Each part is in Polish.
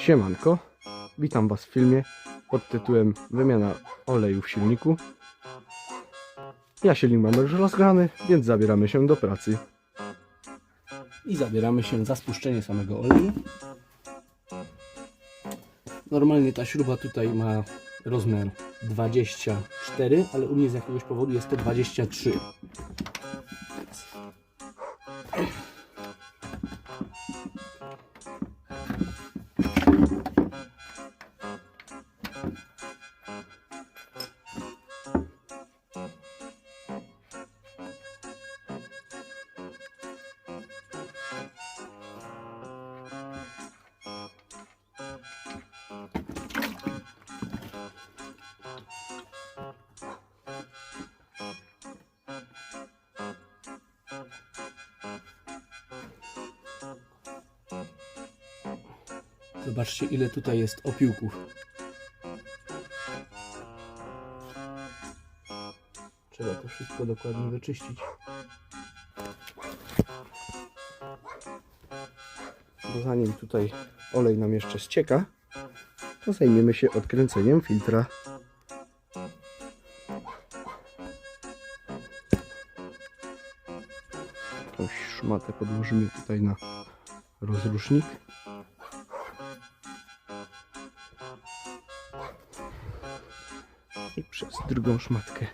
Siemanko, witam Was w filmie pod tytułem Wymiana oleju w silniku. Ja silnik mam już rozgrany, więc zabieramy się do pracy. I zabieramy się za spuszczenie samego oleju. Normalnie ta śruba tutaj ma rozmiar 24, ale u mnie z jakiegoś powodu jest to 23. Zobaczcie ile tutaj jest opiłków. Trzeba to wszystko dokładnie wyczyścić. Bo zanim tutaj olej nam jeszcze ścieka, to zajmiemy się odkręceniem filtra. Jakąś szmatę podłożymy tutaj na rozrusznik. Przez drugą szmatkę.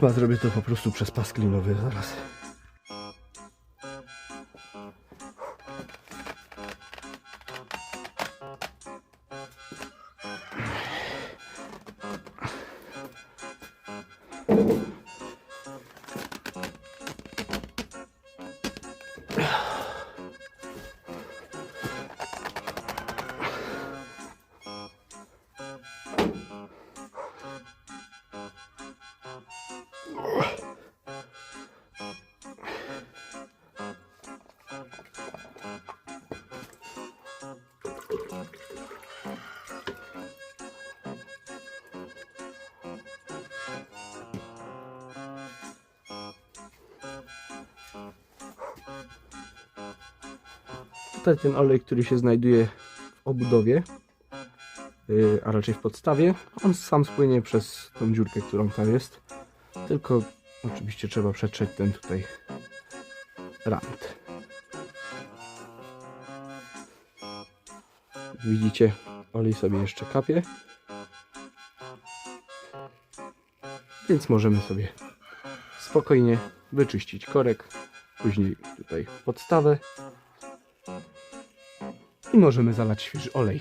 Chyba zrobię to po prostu przez pas klinowy zaraz. Tutaj ten olej, który się znajduje w obudowie, yy, a raczej w podstawie, on sam spłynie przez tą dziurkę, którą tam jest. Tylko oczywiście trzeba przetrzeć ten tutaj rant. Widzicie, olej sobie jeszcze kapie. Więc możemy sobie spokojnie wyczyścić korek. Później tutaj podstawę. I możemy zalać świeży olej.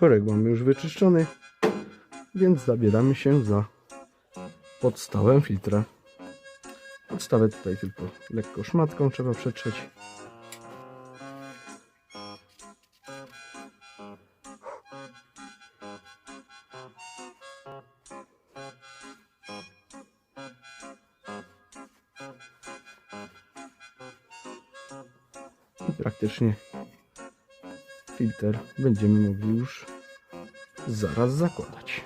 Korek mamy już wyczyszczony, więc zabieramy się za podstawę filtra. Podstawę tutaj tylko lekko szmatką trzeba przetrzeć. Praktycznie filtr będziemy mogli już zaraz zakładać.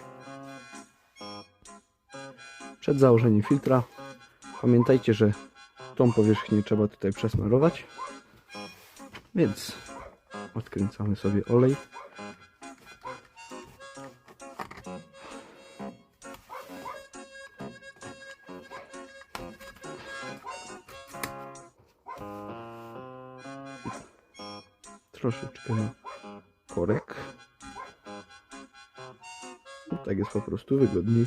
Przed założeniem filtra pamiętajcie, że tą powierzchnię trzeba tutaj przesmarować. Więc odkręcamy sobie olej. Troszeczkę na korek. No, tak jest po prostu wygodniej.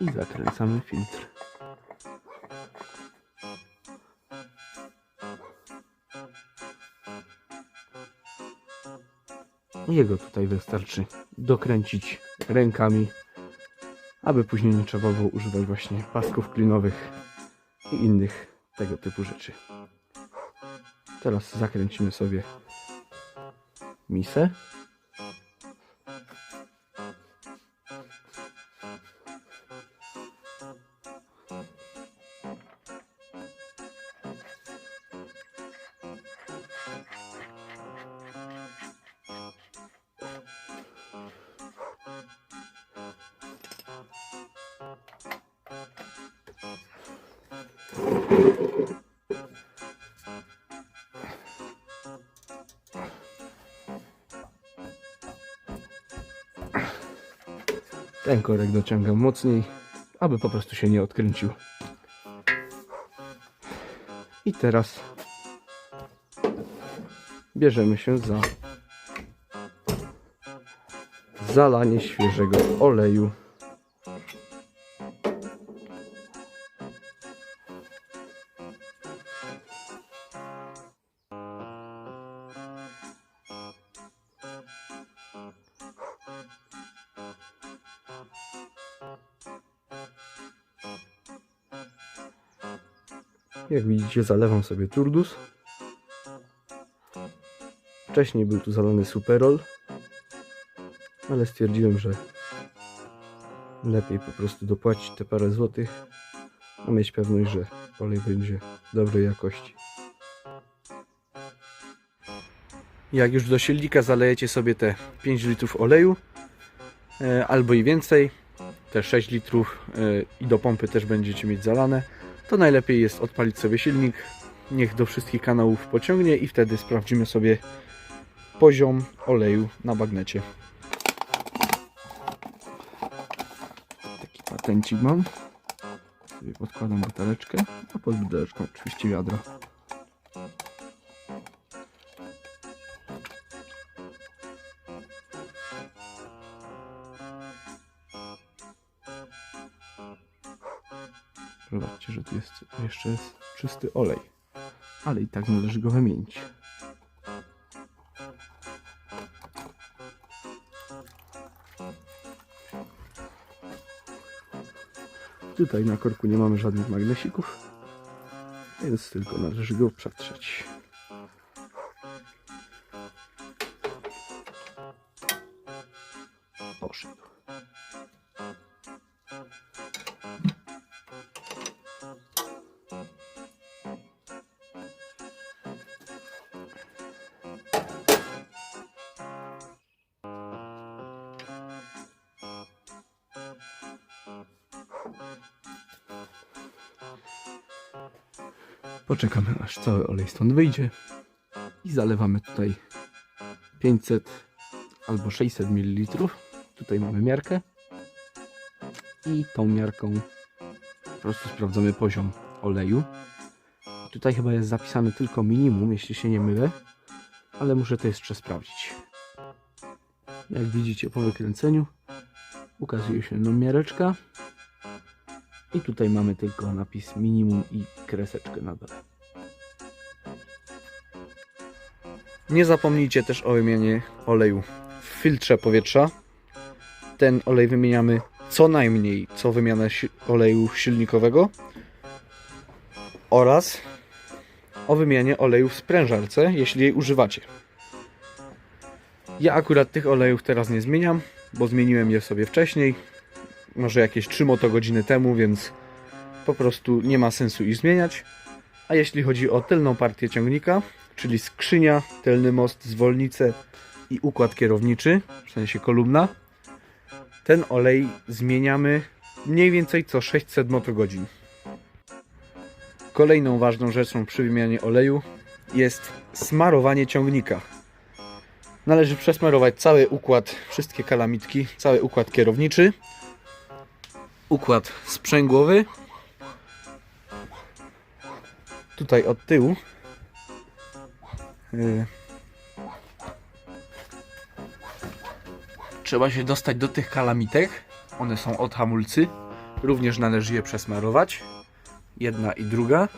I zakręcamy filtr. Jego tutaj wystarczy dokręcić rękami, aby później nie trzeba było używać właśnie pasków klinowych i innych tego typu rzeczy. Teraz zakręcimy sobie misę. Ten korek dociągam mocniej, aby po prostu się nie odkręcił. I teraz bierzemy się za zalanie świeżego oleju. Jak widzicie, zalewam sobie turdus. Wcześniej był tu zalany superol, ale stwierdziłem, że lepiej po prostu dopłacić te parę złotych, a mieć pewność, że olej będzie dobrej jakości. Jak już do silnika zalejecie sobie te 5 litrów oleju, e, albo i więcej, te 6 litrów e, i do pompy też będziecie mieć zalane, to najlepiej jest odpalić sobie silnik, niech do wszystkich kanałów pociągnie i wtedy sprawdzimy sobie poziom oleju na bagnecie. Taki patencik mam. Podkładam buteleczkę, a pod buteleczką oczywiście wiadro. Zobaczcie, że tu jest jeszcze czysty olej, ale i tak należy go wymienić. Tutaj na korku nie mamy żadnych magnesików, więc tylko należy go przetrzeć. Poczekamy aż cały olej stąd wyjdzie i zalewamy tutaj 500 albo 600 ml. Tutaj mamy miarkę i tą miarką po prostu sprawdzamy poziom oleju. Tutaj chyba jest zapisane tylko minimum, jeśli się nie mylę, ale muszę to jeszcze sprawdzić. Jak widzicie po wykręceniu ukazuje się nam miareczka i tutaj mamy tylko napis minimum i kreseczkę na dole. Nie zapomnijcie też o wymianie oleju w filtrze powietrza. Ten olej wymieniamy co najmniej co wymianę oleju silnikowego oraz o wymianie oleju w sprężarce, jeśli jej używacie. Ja akurat tych olejów teraz nie zmieniam, bo zmieniłem je sobie wcześniej, może jakieś 3 motogodziny temu, więc po prostu nie ma sensu ich zmieniać. A jeśli chodzi o tylną partię ciągnika, czyli skrzynia, tylny most, zwolnice i układ kierowniczy, w sensie kolumna, ten olej zmieniamy mniej więcej co 600 motogodzin. Kolejną ważną rzeczą przy wymianie oleju jest smarowanie ciągnika. Należy przesmarować cały układ, wszystkie kalamitki, cały układ kierowniczy, układ sprzęgłowy, tutaj od tyłu. Yy. Trzeba się dostać do tych kalamitek. One są od hamulcy. Również należy je przesmarować. Jedna i druga.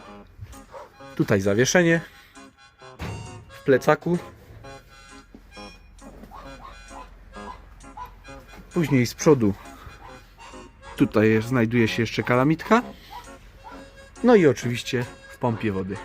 Tutaj zawieszenie. W plecaku. Później z przodu. Tutaj znajduje się jeszcze kalamitka. No i oczywiście w pompie wody.